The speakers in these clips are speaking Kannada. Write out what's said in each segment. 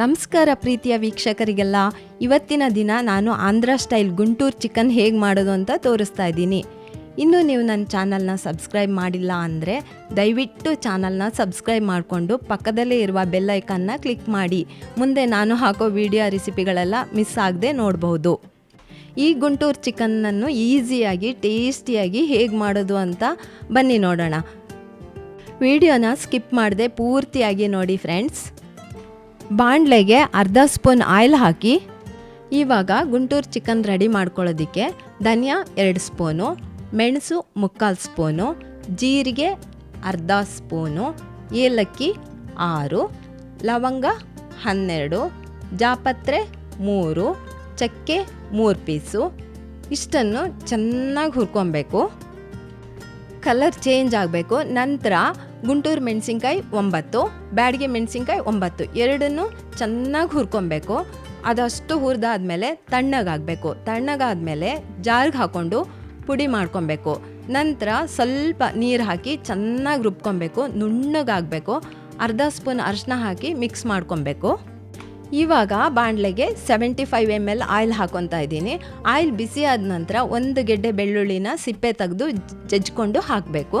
ನಮಸ್ಕಾರ ಪ್ರೀತಿಯ ವೀಕ್ಷಕರಿಗೆಲ್ಲ. ಇವತ್ತಿನ ದಿನ ನಾನು ಆಂಧ್ರ ಸ್ಟೈಲ್ ಗುಂಟೂರು ಚಿಕನ್ ಹೇಗೆ ಮಾಡೋದು ಅಂತ ತೋರಿಸ್ತಾ ಇದ್ದೀನಿ. ಇನ್ನೂ ನೀವು ನನ್ನ ಚಾನಲ್ನ ಸಬ್ಸ್ಕ್ರೈಬ್ ಮಾಡಿಲ್ಲ ಅಂದರೆ ದಯವಿಟ್ಟು ಚಾನಲ್ನ ಸಬ್ಸ್ಕ್ರೈಬ್ ಮಾಡಿಕೊಂಡು ಪಕ್ಕದಲ್ಲೇ ಇರುವ ಬೆಲ್ ಐಕನ್ನ ಕ್ಲಿಕ್ ಮಾಡಿ. ಮುಂದೆ ನಾನು ಹಾಕೋ ವಿಡಿಯೋ ರೆಸಿಪಿಗಳೆಲ್ಲ ಮಿಸ್ ಆಗದೆ ನೋಡಬಹುದು. ಈ ಗುಂಟೂರು ಚಿಕನ್ನನ್ನು ಈಸಿಯಾಗಿ, ಟೇಸ್ಟಿಯಾಗಿ ಹೇಗೆ ಮಾಡೋದು ಅಂತ ಬನ್ನಿ ನೋಡೋಣ. ವಿಡಿಯೋನ ಸ್ಕಿಪ್ ಮಾಡದೆ ಪೂರ್ತಿಯಾಗಿ ನೋಡಿ ಫ್ರೆಂಡ್ಸ್. ಬಾಣಲೆಗೆ ಅರ್ಧ ಸ್ಪೂನ್ ಆಯಿಲ್ ಹಾಕಿ, ಇವಾಗ ಗುಂಟೂರು ಚಿಕನ್ ರೆಡಿ ಮಾಡ್ಕೊಳ್ಳೋದಕ್ಕೆ ಧನಿಯಾ ಎರಡು ಸ್ಪೂನು, ಮೆಣಸು ಮುಕ್ಕಾಲು ಸ್ಪೂನು, ಜೀರಿಗೆ ಅರ್ಧ ಸ್ಪೂನು, ಏಲಕ್ಕಿ ಆರು, ಲವಂಗ ಹನ್ನೆರಡು, ಜಾಪತ್ರೆ ಮೂರು, ಚಕ್ಕೆ ಮೂರು ಪೀಸು. ಇಷ್ಟನ್ನು ಚೆನ್ನಾಗಿ ಹುರ್ಕೊಬೇಕು. ಕಲರ್ ಚೇಂಜ್ ಆಗಬೇಕು. ನಂತರ ಗುಂಟೂರು ಮೆಣಸಿನ್ಕಾಯಿ ಒಂಬತ್ತು, ಬ್ಯಾಡಿಗೆ ಮೆಣಸಿನ್ಕಾಯಿ ಒಂಬತ್ತು. ಎರಡನ್ನು ಚೆನ್ನಾಗಿ ಹುರ್ಕೊಬೇಕು. ಅದಷ್ಟು ಹುರಿದಾದ್ಮೇಲೆ ತಣ್ಣಗಾಗಬೇಕು. ತಣ್ಣಗಾದ್ಮೇಲೆ ಜಾರ್ಗೆ ಹಾಕ್ಕೊಂಡು ಪುಡಿ ಮಾಡ್ಕೊಬೇಕು. ನಂತರ ಸ್ವಲ್ಪ ನೀರು ಹಾಕಿ ಚೆನ್ನಾಗಿ ರುಬ್ಕೊಬೇಕು. ನುಣ್ಣಗಾಗಬೇಕು. ಅರ್ಧ ಸ್ಪೂನ್ ಅರಿಶಿನ ಹಾಕಿ ಮಿಕ್ಸ್ ಮಾಡ್ಕೊಬೇಕು. ಇವಾಗ ಬಾಣಲೆಗೆ seventy five M L oil ಹಾಕೊತಾ ಇದ್ದೀನಿ. ಆಯಿಲ್ ಬಿಸಿ ಆದ ನಂತರ ಒಂದು ಗೆಡ್ಡೆ ಬೆಳ್ಳುಳ್ಳಿನ ಸಿಪ್ಪೆ ತೆಗೆದು ಜಜ್ಕೊಂಡು ಹಾಕಬೇಕು.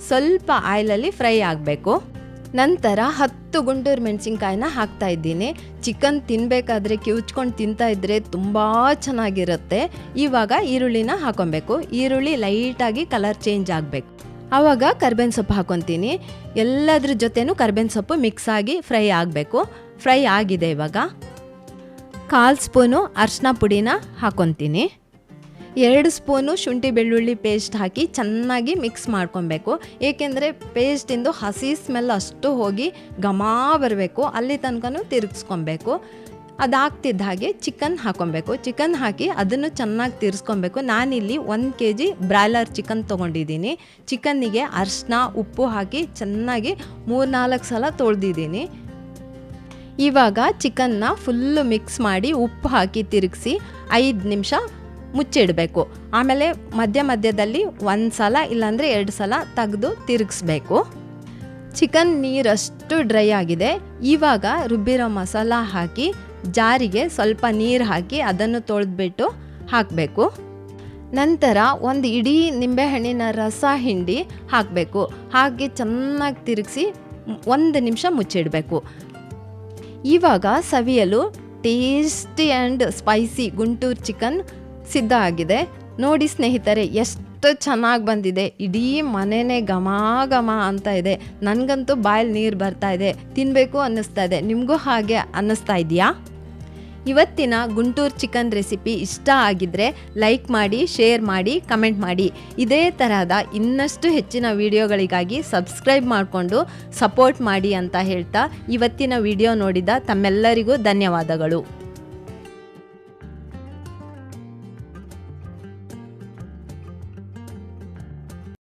ಸ್ವಲ್ಪ ಆಯಿಲಲ್ಲಿ ಫ್ರೈ ಆಗಬೇಕು. ನಂತರ ಹತ್ತು ಗುಂಟೂರು ಮೆಣಸಿನ್ಕಾಯಿನ ಹಾಕ್ತಾ ಇದ್ದೀನಿ. ಚಿಕನ್ ತಿನ್ನಬೇಕಾದ್ರೆ ಕಿವುಚ್ಕೊಂಡು ತಿಂತಾ ಇದ್ರೆ ತುಂಬ ಚೆನ್ನಾಗಿರುತ್ತೆ. ಇವಾಗ ಈರುಳ್ಳಿನ ಹಾಕೊಬೇಕು. ಈರುಳ್ಳಿ ಲೈಟಾಗಿ ಕಲರ್ ಚೇಂಜ್ ಆಗಬೇಕು. ಆವಾಗ ಕರ್ಬೇವಿನ ಸೊಪ್ಪು ಹಾಕೊತೀನಿ. ಎಲ್ಲದ್ರ ಜೊತೆನೂ ಕರ್ಬೇವಿನ ಸೊಪ್ಪು ಮಿಕ್ಸ್ ಆಗಿ ಫ್ರೈ ಆಗಬೇಕು. ಫ್ರೈ ಆಗಿದೆ ಇವಾಗ. ಕಾಲು ಸ್ಪೂನು ಅರ್ಶಿನ ಪುಡಿನ ಹಾಕೊತೀನಿ. ಎರಡು ಸ್ಪೂನು ಶುಂಠಿ ಬೆಳ್ಳುಳ್ಳಿ ಪೇಸ್ಟ್ ಹಾಕಿ ಚೆನ್ನಾಗಿ ಮಿಕ್ಸ್ ಮಾಡ್ಕೊಬೇಕು. ಏಕೆಂದರೆ ಪೇಸ್ಟಿಂದು ಹಸಿ ಸ್ಮೆಲ್ ಅಷ್ಟು ಹೋಗಿ ಘಮ ಬರಬೇಕು, ಅಲ್ಲಿ ತನಕನೂ ತಿರುಗಿಸ್ಕೊಬೇಕು. ಅದಾಗ್ತಿದ್ದ ಹಾಗೆ ಚಿಕನ್ ಹಾಕೊಬೇಕು. ಚಿಕನ್ ಹಾಕಿ ಅದನ್ನು ಚೆನ್ನಾಗಿ ತಿರ್ಸ್ಕೊಬೇಕು. ನಾನಿಲ್ಲಿ ಒಂದು ಕೆ ಜಿ ಬ್ರಾಯ್ಲರ್ ಚಿಕನ್ ತೊಗೊಂಡಿದ್ದೀನಿ. ಚಿಕನ್ನಿಗೆ ಅರ್ಶಿನ, ಉಪ್ಪು ಹಾಕಿ ಚೆನ್ನಾಗಿ ಮೂರ್ನಾಲ್ಕು ಸಲ ತೊಳೆದಿದ್ದೀನಿ. ಇವಾಗ ಚಿಕನ್ನ ಫುಲ್ಲು ಮಿಕ್ಸ್ ಮಾಡಿ ಉಪ್ಪು ಹಾಕಿ ತಿರುಗಿಸಿ ಐದು ನಿಮಿಷ ಮುಚ್ಚಿಡಬೇಕು ಆಮೇಲೆ ಮಧ್ಯ ಮಧ್ಯದಲ್ಲಿ ಒಂದು ಸಲ ಇಲ್ಲಾಂದರೆ ಎರಡು ಸಲ ತೆಗೆದು ತಿರುಗಿಸ್ಬೇಕು. ಚಿಕನ್ ನೀರಷ್ಟು ಡ್ರೈ ಆಗಿದೆ. ಇವಾಗ ರುಬ್ಬಿರೋ ಮಸಾಲ ಹಾಕಿ ಜಾರಿಗೆ ಸ್ವಲ್ಪ ನೀರು ಹಾಕಿ ಅದನ್ನು ತೊಳೆದ್ಬಿಟ್ಟು ಹಾಕಬೇಕು. ನಂತರ ಒಂದು ಇಡೀ ನಿಂಬೆಹಣ್ಣಿನ ರಸ ಹಿಂಡಿ ಹಾಕಬೇಕು. ಹಾಕಿ ಚೆನ್ನಾಗಿ ತಿರುಗಿಸಿ ಒಂದು ನಿಮಿಷ ಮುಚ್ಚಿಡಬೇಕು. ಇವಾಗ ಸವಿಯಲು tasty and spicy Guntur chicken ಸಿದ್ಧ ಆಗಿದೆ ನೋಡಿ ಸ್ನೇಹಿತರೆ, ಎಷ್ಟು ಚೆನ್ನಾಗಿ ಬಂದಿದೆ. ಇಡೀ ಮನೆನೇ ಘಮ ಘಮ ಅಂತ ಇದೆ. ನನಗಂತೂ ಬಾಯಲ್ಲಿ ನೀರು ಬರ್ತಾ ಇದೆ. ತಿನ್ನಬೇಕು ಅನ್ನಿಸ್ತಾ ಇದೆ. ನಿಮಗೂ ಹಾಗೆ ಅನ್ನಿಸ್ತಾ ಇದೆಯಾ? ಇವತ್ತಿನ ಗುಂಟೂರು ಚಿಕನ್ ರೆಸಿಪಿ ಇಷ್ಟ ಆಗಿದ್ದರೆ ಲೈಕ್ ಮಾಡಿ, ಶೇರ್ ಮಾಡಿ, ಕಮೆಂಟ್ ಮಾಡಿ. ಇದೇ ತರಹದ ಇನ್ನಷ್ಟು ಹೆಚ್ಚಿನ ವಿಡಿಯೋಗಳಿಗಾಗಿ ಸಬ್ಸ್ಕ್ರೈಬ್ ಮಾಡಿಕೊಂಡು ಸಪೋರ್ಟ್ ಮಾಡಿ ಅಂತ ಹೇಳ್ತಾ ಇವತ್ತಿನ ವಿಡಿಯೋ ನೋಡಿದ ತಮ್ಮೆಲ್ಲರಿಗೂ ಧನ್ಯವಾದಗಳು.